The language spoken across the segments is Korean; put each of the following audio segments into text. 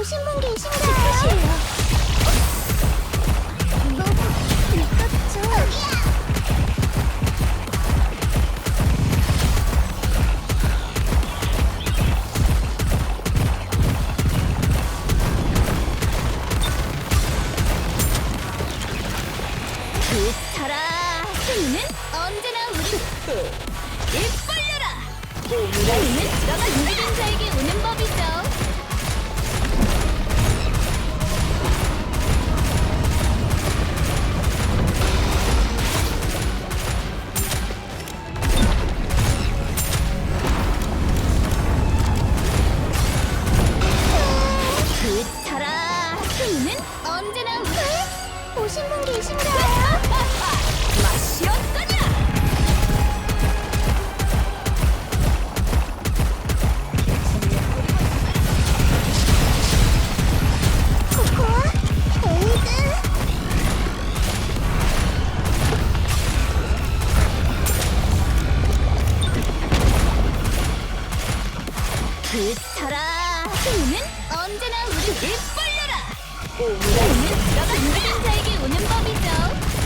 오신 분 계신가요? 오는 자가 누구든 자에게 오는 법이죠.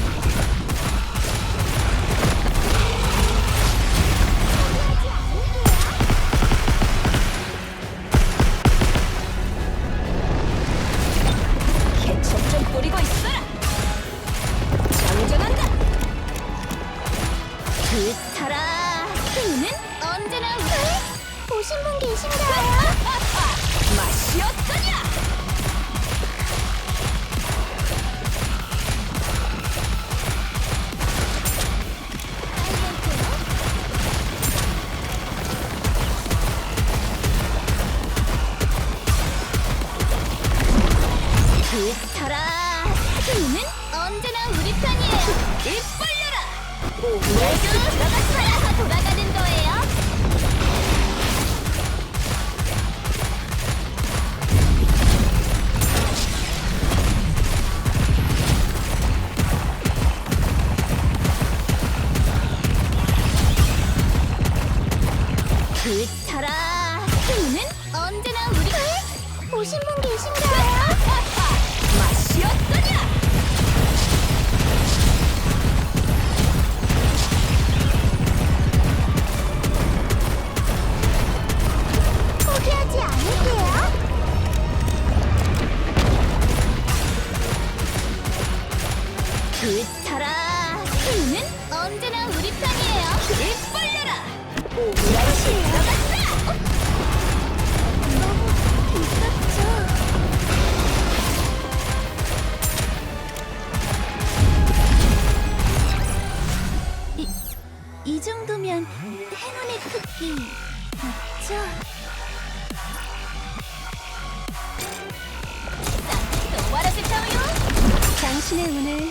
당신의 운을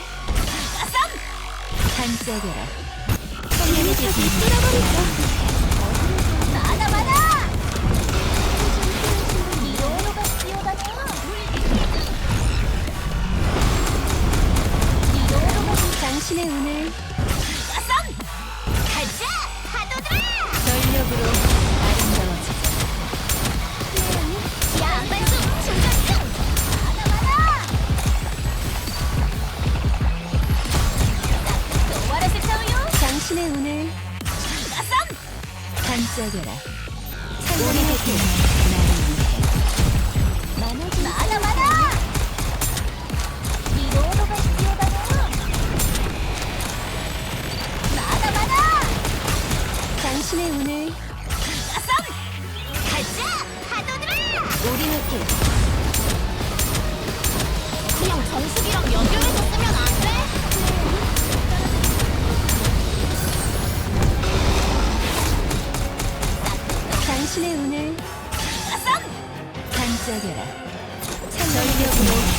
가성! 반짝여라 성령이 다시 뚫어버리죠 많아 많아! 이로가 뛰어다녀 이로가 당신의 운을 네. 가선! 반짝여라. 우리 곁에 나를 위해. 많아진 많아 많아! 이로로 당신의 운을 가선! 가자! 파도들아! 우리 함께 그냥 정수기랑 연결해서 쓰면 안 돼? 당신의 운을 아, 반짝여라. 창렬력으로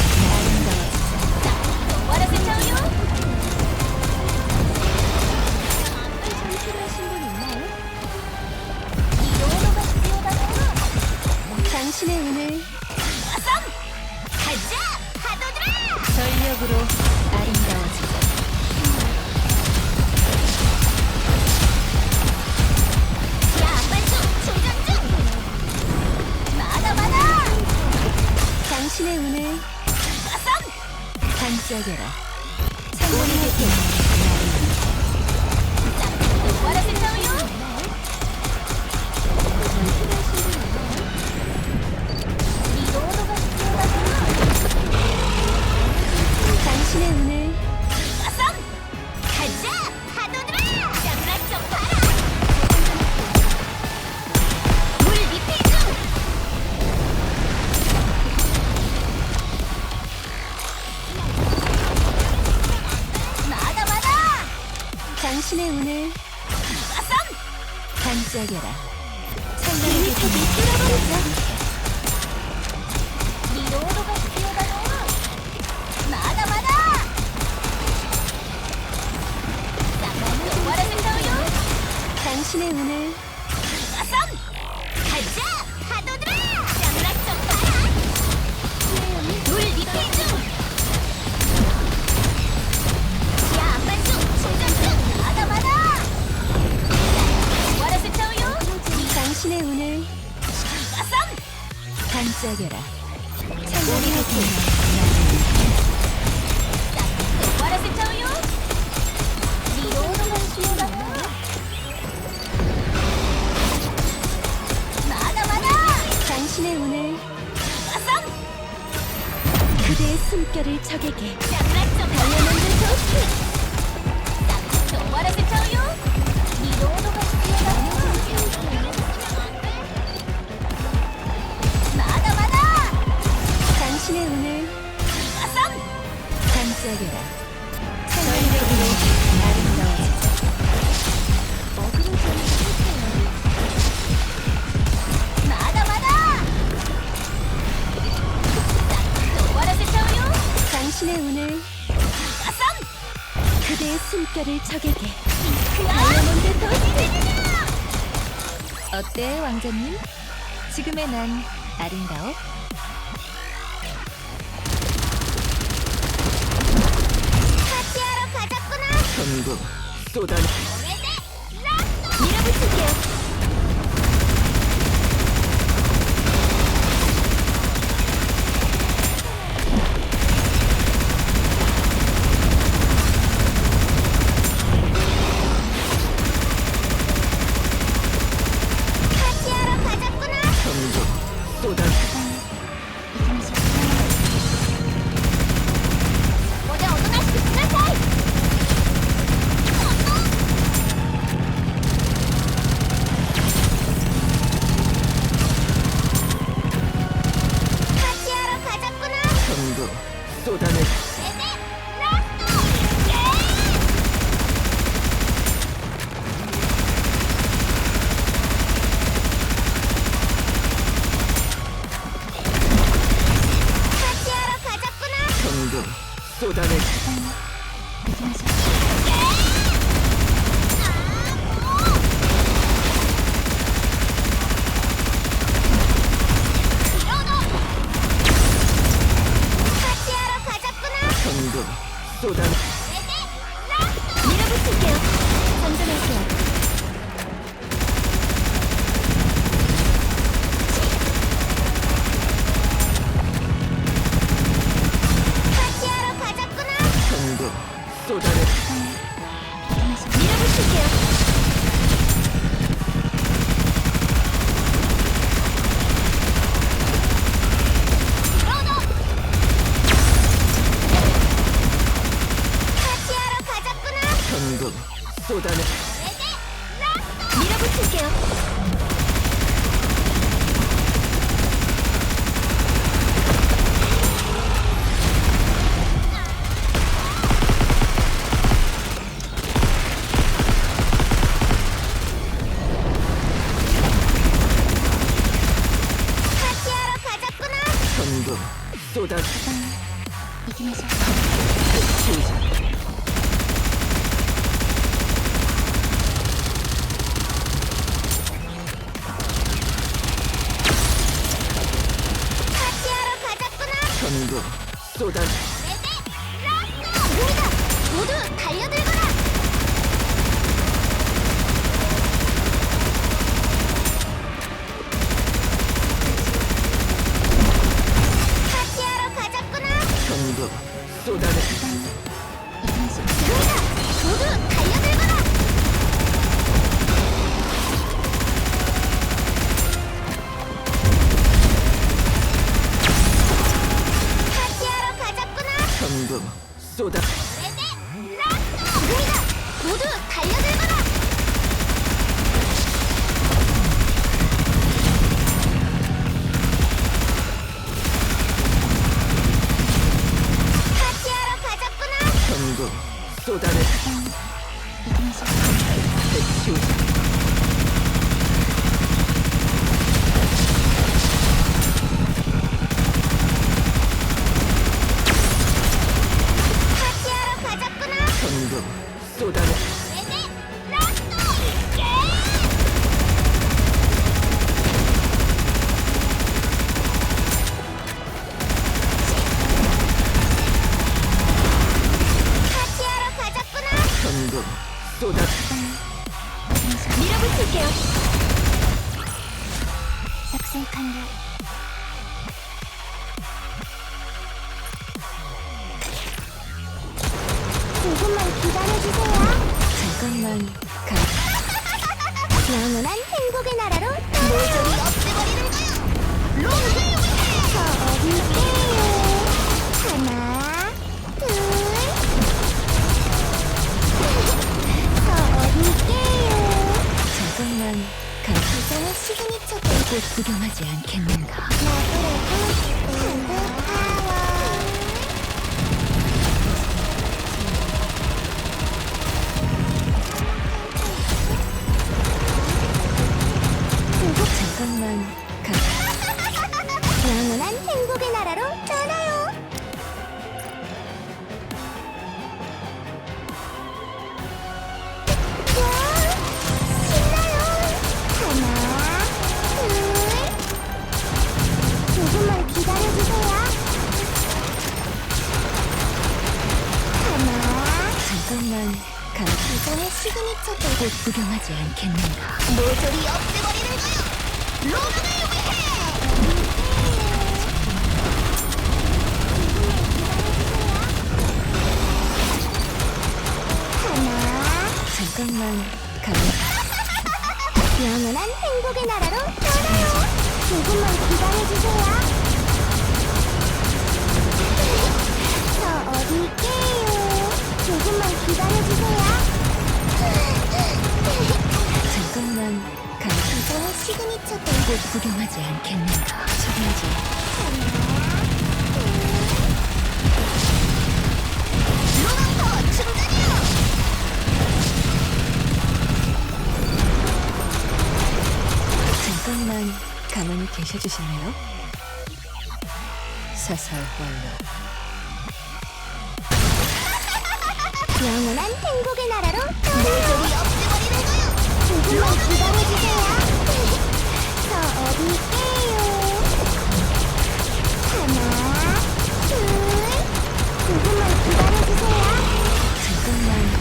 숨결을 적에게. 달려는 듯 딱, 또 말해서 당신의 운을 숨결을 적에게 다이아몬드 도시 어때 왕자님? 지금의 난 아름다워? 파티하러 가자꾸나 전부 쏟아내 밀어붙일게요 度そうだね。ミラブつけよ。 전부 쏟아내 전부 쏟아 밀어붙일게요. 작성 완료. 조금만 기다려주세요. 잠깐만 가. 영원한 행복의 나라로 가. 이전의 시그니처도 꽃 구경하지 않겠는가? 나그래도. 행복 잠깐만 가. 이전의 시그니처도 꽃 구경하지 않겠는가? 모조리 없애버리는 거야. 로망을 위해. 하나, 잠깐만 가. 영원한 행복의 나라로 떠나요. 조금만 기다려주세요. 저 어딜게요. 조금만 기다려주세요. 잠깐만 가. 이전의 시그니처도 꽃 구경하지 않겠는가? 저기야지. 잠깐만 가만히 계셔주실래요? 사살 완료. 행복의 나라로 모조리 없애버리는 거야. 조금만 기다려 주세요. 저 어딜게요. 하나, 둘. 조금만 기다려 주세요. 잠깐만 가.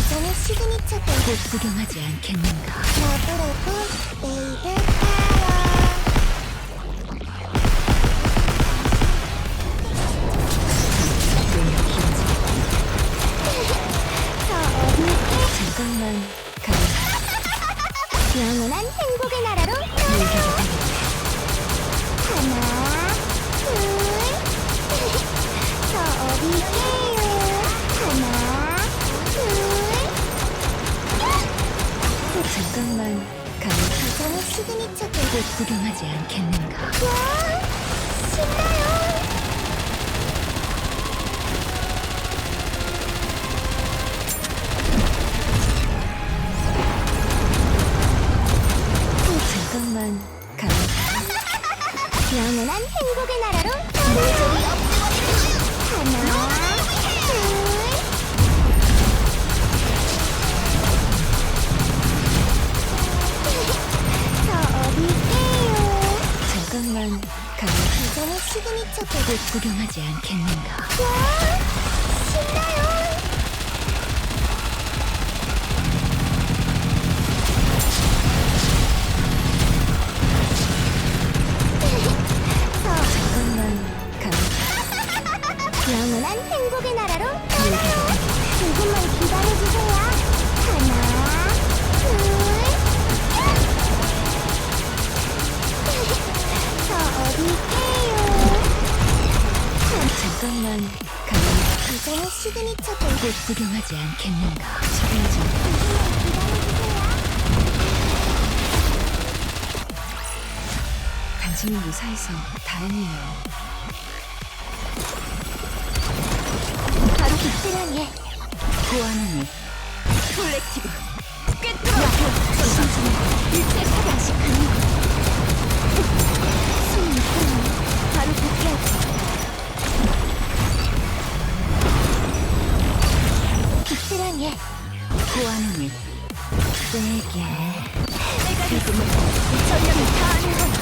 이전의 시그니처도 꽃 구경하지 않겠는가? 러 행복의 나라로 떠나요. 조금만 기다려주세요. 하나, 둘. 저 어딜게요. 잠깐만 가. 이전의 시그니처도 꽃 구경하지 않겠는가? 조금만 기다려주세요. 당신이 무사해서 다행이에요. 필요해. 고아노니. 콜렉티브. 꿰뚫어. 순순히 일제 사냥식 숨이 끊어 바로 복귀하지 기스랑해. 고아노니. 세게. 내가 지금 전력이 다 아는 거야.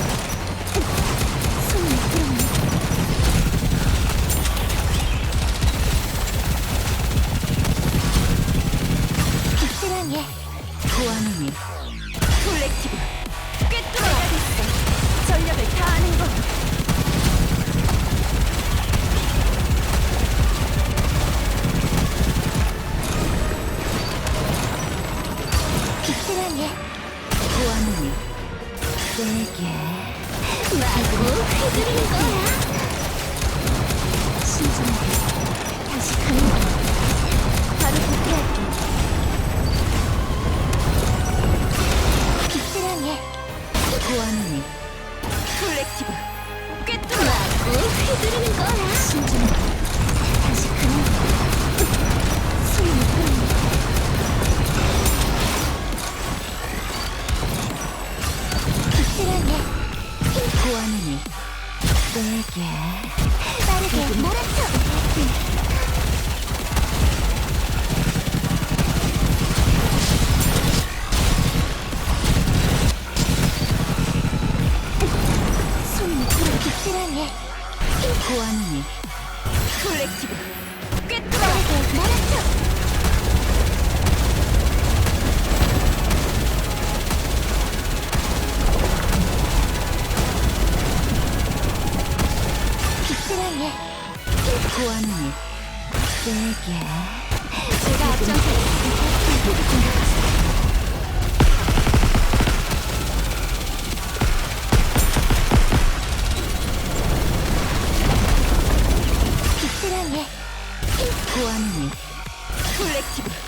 숨이 끊어. 보아하니 내게 빠르게 몰아쳐. 네. 제가 앞장서 깃들함에 고함이 콜렉티브.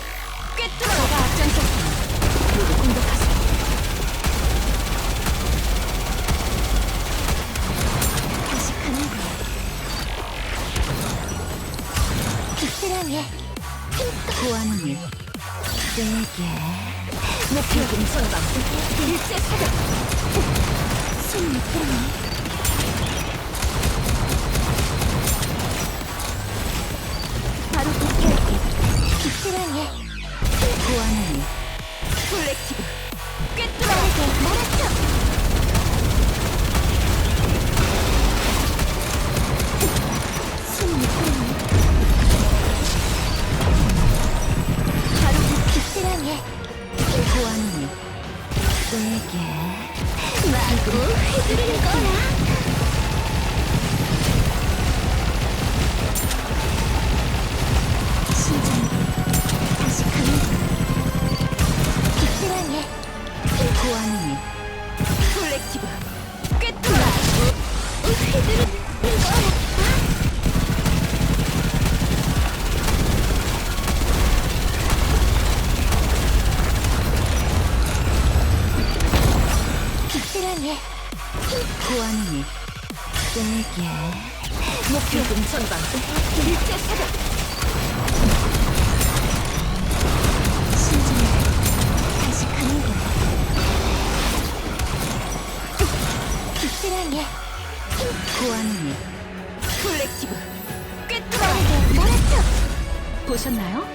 보셨나요?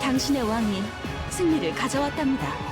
당신의 왕이 승리를 가져왔답니다.